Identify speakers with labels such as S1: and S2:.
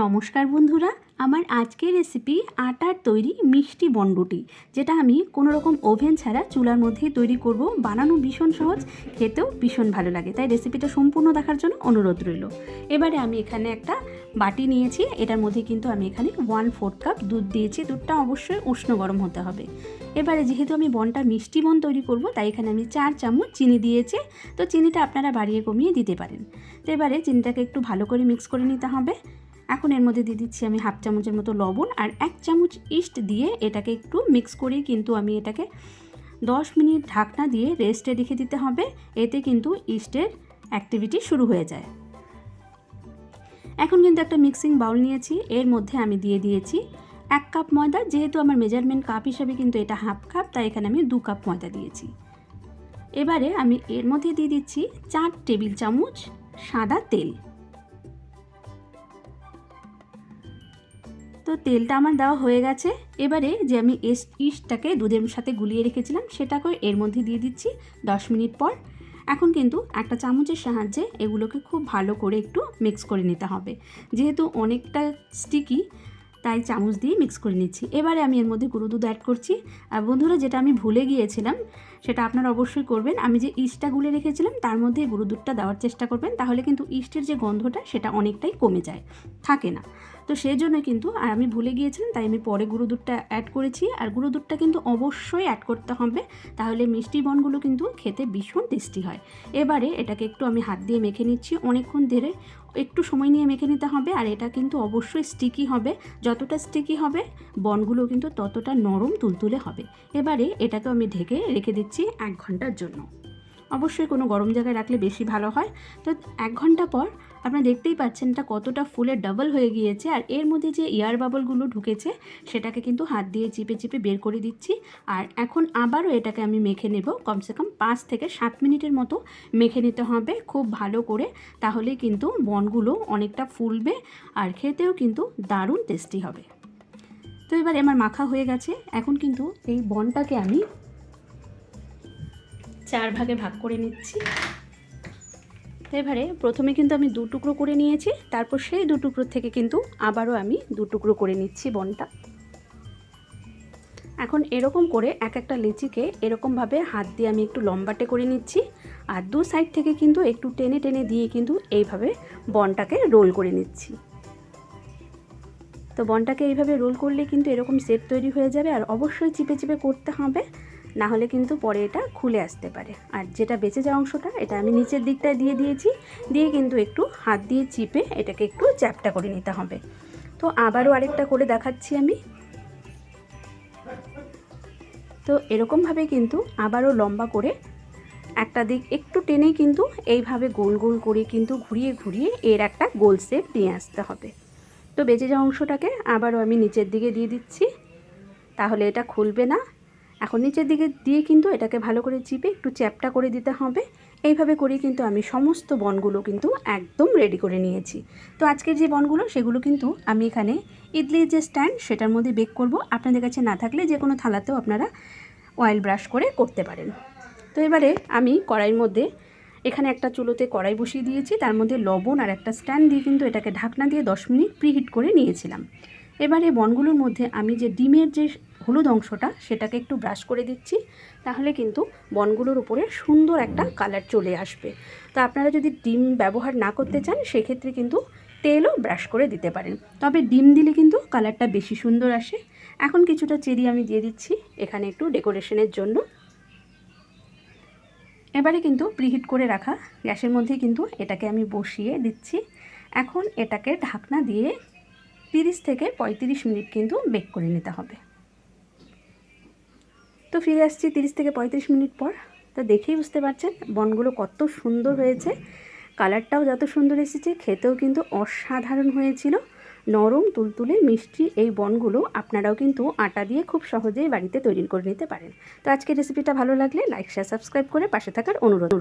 S1: নমস্কার বন্ধুরা, আমার আজকের রেসিপি আটার তৈরি মিষ্টি বনরুটি, যেটা আমি কোনো রকম ওভেন ছাড়া চুলার মধ্যেই তৈরি করব। বানানো ভীষণ সহজ, খেতেও ভীষণ ভালো লাগে। তাই রেসিপিটা সম্পূর্ণ দেখার জন্য অনুরোধ রইল। এবারে আমি এখানে একটা বাটি নিয়েছি। এটার মধ্যে কিন্তু আমি এখানে ওয়ান ফোর্থ কাপ দুধ দিয়েছি। দুধটা অবশ্যই উষ্ণ গরম হতে হবে। এবারে যেহেতু আমি বনটা মিষ্টি বন তৈরি করব, তাই এখানে আমি চার চামচ চিনি দিয়েছি। তো চিনিটা আপনারা বাড়িয়ে কমিয়ে দিতে পারেন। তো এবারে চিনিটাকে একটু ভালো করে মিক্স করে নিতে হবে। এখন এর মধ্যে দিয়ে দিচ্ছি আমি হাফ চামচের মতো লবণ আর এক চামচ ইস্ট দিয়ে এটাকে একটু মিক্স করে কিন্তু আমি এটাকে দশ মিনিট ঢাকনা দিয়ে রেস্টে রেখে দিতে হবে। এতে কিন্তু ইস্টের অ্যাক্টিভিটি শুরু হয়ে যায়। এখন কিন্তু একটা মিক্সিং বাউল নিয়েছি। এর মধ্যে আমি দিয়ে দিয়েছি এক কাপ ময়দা। যেহেতু আমার মেজারমেন্ট কাপ হিসাবে কিন্তু এটা হাফ কাপ তাই এখানে আমি দু কাপ ময়দা দিয়েছি। এবারে আমি এর মধ্যে দিয়ে দিচ্ছি চার টেবিল চামচ সাদা তেল। তো তেলটা আমার দেওয়া হয়ে গেছে। এবারে যে আমি ইস্টটাকে দুধের সাথে গুলিয়ে রেখেছিলাম, সেটাকে এর মধ্যে দিয়ে দিচ্ছি দশ মিনিট পর। এখন কিন্তু একটা চামচের সাহায্যে এগুলোকে খুব ভালো করে একটু মিক্স করে নিতে হবে। যেহেতু অনেকটা স্টিকি তাই চামচ দিয়ে মিক্স করে নিচ্ছি। এবারে আমি এর মধ্যে গুঁড়ো দুধ অ্যাড করছি। আর বন্ধুরা, যেটা আমি ভুলে গিয়েছিলাম, সেটা আপনারা অবশ্যই করবেন। আমি যে ইস্টটা গুলে রেখেছিলাম, তার মধ্যে গুঁড়ো দুধটা দেওয়ার চেষ্টা করবেন। তাহলে কিন্তু ইস্টের যে গন্ধটা, সেটা অনেকটাই কমে যায়। থাকে না। তো সেই জন্য কিন্তু, আর আমি ভুলে গিয়েছিলাম, তাই আমি পরে গুঁড়ো দুধটা অ্যাড করেছি। আর গুঁড়ো দুধটা কিন্তু অবশ্যই অ্যাড করতে হবে। তাহলে মিষ্টি বনগুলো কিন্তু খেতে ভীষণ টেস্টি হয়। এবারে এটাকে একটু আমি হাত দিয়ে মেখে নিচ্ছি। অনেকক্ষণ ধরে একটু সময় নিয়ে মেখে নিতে হবে আর এটা কিন্তু অবশ্যই স্টিকি হবে। যতটা স্টিকি হবে, বনগুলো কিন্তু ততটা নরম তুলতুলে হবে। এবারে এটাকে আমি ঢেকে রেখে দিচ্ছি এক ঘণ্টার জন্য। অবশ্যই কোনো গরম জায়গায় রাখলে বেশি ভালো হয়। তো এক ঘণ্টা পর আপনারা দেখতেই পাচ্ছেন এটা কতটা ফুলে ডাবল হয়ে গিয়েছে আর এর মধ্যে যে এয়ার বাবলগুলো ঢুকেছে সেটাকে কিন্তু হাত দিয়ে চিপে চিপে বের করে দিচ্ছি। আর এখন আবারও এটাকে আমি মেখে নেব। কমসে কম পাঁচ থেকে সাত মিনিটের মতো মেখে নিতে হবে খুব ভালো করে। তাহলে কিন্তু বনগুলো অনেকটা ফুলবে আর খেতেও কিন্তু দারুণ টেস্টি হবে। তো এবার আমার মাখা হয়ে গেছে। এখন কিন্তু এই বনটাকে আমি চার ভাগে ভাগ করে নিচ্ছি। এবারে প্রথমে কিন্তু আমি দু টুকরো করে নিয়েছি, তারপর সেই দু টুকরো থেকে কিন্তু আবারও আমি দু টুকরো করে নিচ্ছি বনটা। এখন এরকম করে এক একটা লিচিকে এরকমভাবে হাত দিয়ে আমি একটু লম্বাটে করে নিচ্ছি, আর দু সাইড থেকে কিন্তু একটু টেনে টেনে দিয়ে কিন্তু এইভাবে বনটাকে রোল করে নিচ্ছি। তো বনটাকে এইভাবে রোল করলে কিন্তু এরকম সেট তৈরি হয়ে যাবে, আর অবশ্যই চিপে চিপে করতে হবে। না হলে কিন্তু পরে এটা খুলে আসতে পারে। আর যেটা বেঁচে যাওয়া অংশটা, এটা আমি নিচের দিকটায় দিয়ে দিয়েছি। দিয়ে কিন্তু একটু হাত দিয়ে চিপে এটাকে একটু চ্যাপটা করে নিতে হবে। তো আবারও আরেকটা করে দেখাচ্ছি আমি। তো এরকমভাবে কিন্তু আবারও লম্বা করে একটা দিক একটু টেনে কিন্তু এইভাবে গোল গোল করে কিন্তু ঘুরিয়ে ঘুরিয়ে এর একটা গোল শেপ নিয়ে আসতে হবে। তো বেঁচে যাওয়া অংশটাকে আবারও আমি নিচের দিকে দিয়ে দিচ্ছি। তাহলে এটা খুলবে না। এখন নিচের দিকে দিয়ে কিন্তু এটাকে ভালো করে চিপে একটু চ্যাপটা করে দিতে হবে। এইভাবে করেই কিন্তু আমি সমস্ত বনগুলো কিন্তু একদম রেডি করে নিয়েছি। তো আজকের যে বনগুলো, সেগুলো কিন্তু আমি এখানে ইডলির যে স্ট্যান্ড সেটার মধ্যে বেক করব। আপনাদের কাছে না থাকলে যে কোনো থালাতেও আপনারা অয়েল ব্রাশ করে করতে পারেন। তো এবারে আমি কড়াইয়ের মধ্যে, এখানে একটা চুলোতে কড়াই বসিয়ে দিয়েছি। তার মধ্যে লবণ আর একটা স্ট্যান্ড দিয়ে কিন্তু এটাকে ঢাকনা দিয়ে দশ মিনিট প্রিহিট করে নিয়েছিলাম। এবারে বনগুলোর মধ্যে আমি যে ডিমের যে হলুদ অংশটা, সেটাকে একটু ব্রাশ করে দিচ্ছি, তাহলে কিন্তু বনগুলোর উপরে সুন্দর একটা কালার চলে আসবে। তো আপনারা যদি ডিম ব্যবহার না করতে চান, সেক্ষেত্রে কিন্তু তেলও ব্রাশ করে দিতে পারেন। তবে ডিম দিলে কিন্তু কালারটা বেশি সুন্দর আসে। এখন কিছুটা চেরি আমি দিয়ে দিচ্ছি, এখানে একটু ডেকোরেশনের জন্য। এবারে কিন্তু প্রিহিট করে রাখা গ্যাসের মধ্যে কিন্তু এটাকে আমি বসিয়ে দিচ্ছি। এখন এটাকে ঢাকনা দিয়ে তিরিশ থেকে পঁয়ত্রিশ মিনিট কিন্তু বেক করে নিতে হবে। তো ফিরে আসছি তিরিশ থেকে পঁয়ত্রিশ মিনিট পর। তো দেখেই বুঝতে পারছেন, বনগুলো কত সুন্দর হয়েছে। কালারটাও যত সুন্দর এসেছে, খেতেও কিন্তু অসাধারণ হয়েছিল। নরম, তুলতুলে, মিষ্টি এই বনগুলো আপনারাও কিন্তু আটা দিয়ে খুব সহজেই বাড়িতে তৈরি করে নিতে পারেন। তো আজকে রেসিপিটা ভালো লাগলে লাইক শেয়ার সাবস্ক্রাইব করে পাশে থাকার অনুরোধ।